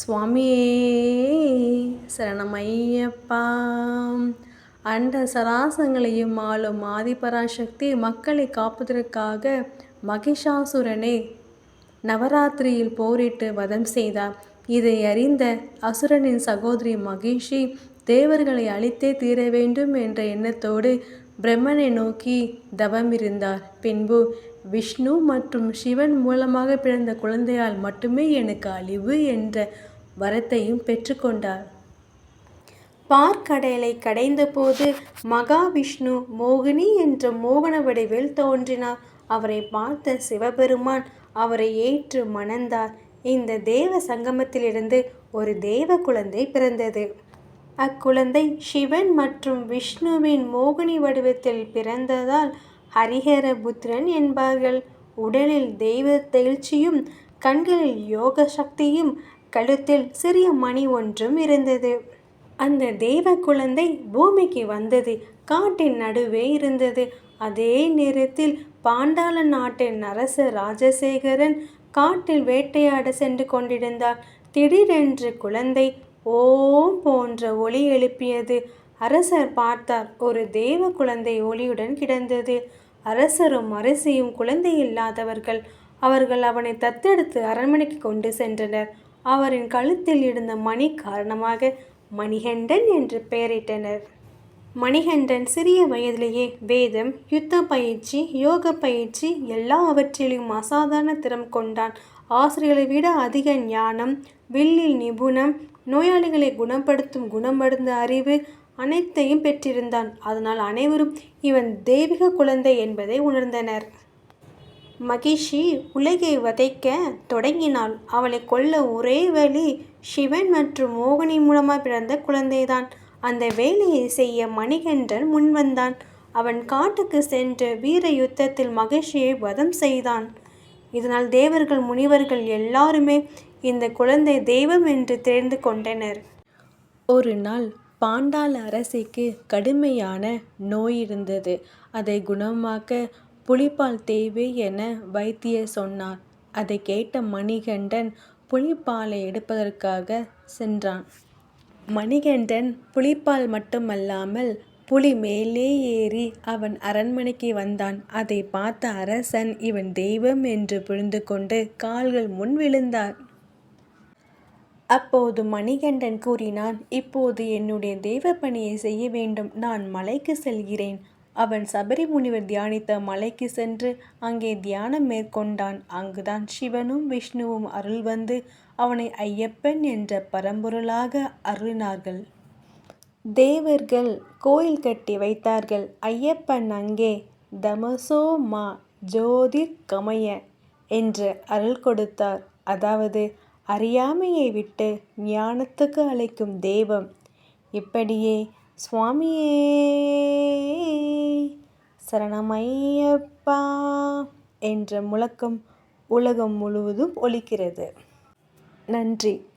சுவாமியே சரணமையப்பா. அண்ட சராசங்களையும் ஆளும் ஆதிபராசக்தி மக்களை காப்பதற்காக மகிஷாசுரனை நவராத்திரியில் போரிட்டு வதம் செய்தார். இதை அறிந்த அசுரனின் சகோதரி மகிஷி தேவர்களை அழித்தே தீர வேண்டும் என்ற எண்ணத்தோடு பிரம்மனை நோக்கி தவம் இருந்தார் பின்பு விஷ்ணு மற்றும் சிவன் மூலமாக பிறந்த குழந்தையால் மட்டுமே எனக்கு அழிவு என்ற வரத்தையும் பெற்றுக்கொண்டார். பார்க்கடலை கடைந்தபோது மகாவிஷ்ணு மோகினி என்ற மோகன வடிவில் தோன்றினார். அவரை பார்த்த சிவபெருமான் அவரை ஏற்று மணந்தார். இந்த தேவ சங்கமத்திலிருந்து ஒரு தேவ குழந்தை பிறந்தது. அக்குழந்தை சிவன் மற்றும் விஷ்ணுவின் மோகினி வடிவத்தில் பிறந்ததால் ஹரிஹரபுத்திரன் என்பார்கள். உடலில் தெய்வ தெழ்ச்சியும் கண்களில் யோக சக்தியும் கழுத்தில் சிறிய மணி ஒன்றும் இருந்தது. அந்த தெய்வ குழந்தை பூமிக்கு வந்தது. காட்டின் நடுவே இருந்தது. அதே நேரத்தில் பாண்டாள நாட்டின் அரசர் ராஜசேகரன் காட்டில் வேட்டையாட சென்று கொண்டிருந்தார். திடீரென்று குழந்தை ஓம் போன்ற ஒளி எழுப்பியது. அரசர் பார்த்தார் ஒரு தெய்வ குழந்தை ஒளியுடன் கிடந்தது. அரசரும் அரசியும் குழந்தை இல்லாதவர்கள். அவர்கள் அவனை தத்தெடுத்து அரண்மனைக்கு கொண்டு சென்றனர். அவரின் கழுத்தில் இருந்த மணி காரணமாக மணிகண்டன் என்று பெயரிட்டனர். மணிகண்டன் சிறிய வயதிலேயே வேதம் யுத்த பயிற்சி யோக பயிற்சி எல்லாவற்றிலும் அசாதாரண திறம் கொண்டான். ஆசிரியர்களை விட அதிக ஞானம் வில்லில் நிபுணம் நோயாளிகளை குணப்படுத்தும் குணமருந்து அறிவு அனைத்தையும் பெற்றிருந்தான். அதனால் அனைவரும் இவன் தெய்வீக குழந்தை என்பதை உணர்ந்தனர். மகிஷி உலகை வதைக்க தொடங்கினாள். அவளை கொல்ல ஒரே வழி சிவன் மற்றும் மோகினி மூலமாக பிறந்த குழந்தைதான். அந்த வேலையை செய்ய மணிகண்டன் முன்வந்தான் அவன் காட்டுக்கு சென்று வீர யுத்தத்தில் மகிழ்ச்சியை வதம் செய்தான். இதனால் தேவர்கள் முனிவர்கள் எல்லாருமே இந்த குழந்தை தெய்வம் என்று தெரிந்து கொண்டனர். ஒரு நாள் பாண்டாள் அரசிக்கு கடுமையான நோய் இருந்தது. அதை குணமாக்க புலிப்பால் தேவை என வைத்தியர் சொன்னார். அதை கேட்ட மணிகண்டன் புலிப்பாலை எடுப்பதற்காக சென்றான். மணிகண்டன் புலிப்பால் மட்டுமல்லாமல் புலி மேலே ஏறி அவன் அரண்மனைக்கு வந்தான். அதை பார்த்த அரசன் இவன் தெய்வம் என்று புரிந்து கொண்டு கால்கள் முன் விழுந்தார் அப்போது மணிகண்டன் கூறினான் இப்போது என்னுடைய தெய்வ பணியை செய்ய வேண்டும். நான் மலைக்கு செல்கிறேன். அவன் சபரி முனிவர் தியானித்த மலைக்கு சென்று அங்கே தியானம் மேற்கொண்டான். அங்குதான் சிவனும் விஷ்ணுவும் அருள் வந்து அவனை ஐயப்பன் என்ற பரம்பொருளாக அருளினார்கள். தேவர்கள் கோயில் கட்டி வைத்தார்கள். ஐயப்பன் அங்கே தமசோ மா ஜோதிர் கமய என்று அருள் கொடுத்தார். அதாவது அறியாமையை விட்டு ஞானத்துக்கு அழைக்கும் தெய்வம். இப்படியே சுவாமியே சரணமையப்பா என்ற முழக்கம் உலகம் முழுவதும் ஒலிக்கிறது. நன்றி.